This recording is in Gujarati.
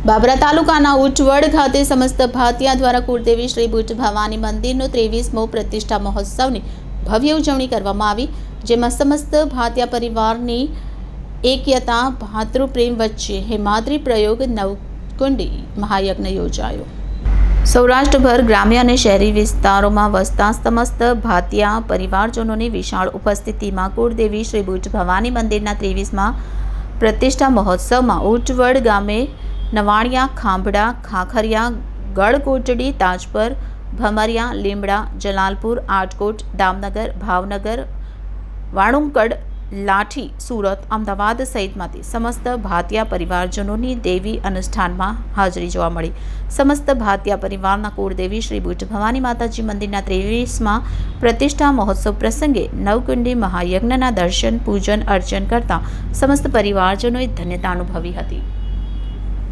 બાબરા તાલુકાના ઉચવડ ખાતે સમસ્ત ભાતિયા દ્વારા કુળદેવી શ્રી ભુજ ભવાની મંદિરનો ત્રેવીસમો પ્રતિષ્ઠા મહોત્સવની ભવ્ય ઉજવણી કરવામાં આવી, જેમાં સમસ્ત ભાતિયા પરિવારની એકયતા, ભાતૃપ્રેમ વચ્ચે હેમાદ્રી પ્રયોગ નવકુંડી મહાયજ્ઞ યોજાયો. સૌરાષ્ટ્રભર ગ્રામ્ય અને શહેરી વિસ્તારોમાં વસતા સમસ્ત ભાતિયા પરિવારજનોની વિશાળ ઉપસ્થિતિમાં કુળદેવી શ્રી ભુજ ભવાની મંદિરના ત્રેવીસમાં પ્રતિષ્ઠા મહોત્સવમાં ઉચવડ ગામે નવાણિયા, ખાંભડા, ખાખરિયા ગળકોટડી તાજપર, ભમરિયા, લીમડા, જલાલપુર, આટકોટ, દામનગર, ભાવનગર, વાણુંકડ, લાઠી, સુરત, અમદાવાદ સહિતમાંથી સમસ્ત ભાતિયા પરિવારજનોની દેવી અનુષ્ઠાનમાં હાજરી જોવા મળી. સમસ્ત ભાતિયા પરિવારના કુળદેવી શ્રી બુટ ભવાની માતાજી મંદિરના ત્રેવીસમાં પ્રતિષ્ઠા મહોત્સવ પ્રસંગે નવકુંડી મહાયજ્ઞના દર્શન, પૂજન, અર્ચન કરતા સમસ્ત પરિવારજનોએ ધન્યતા અનુભવી હતી.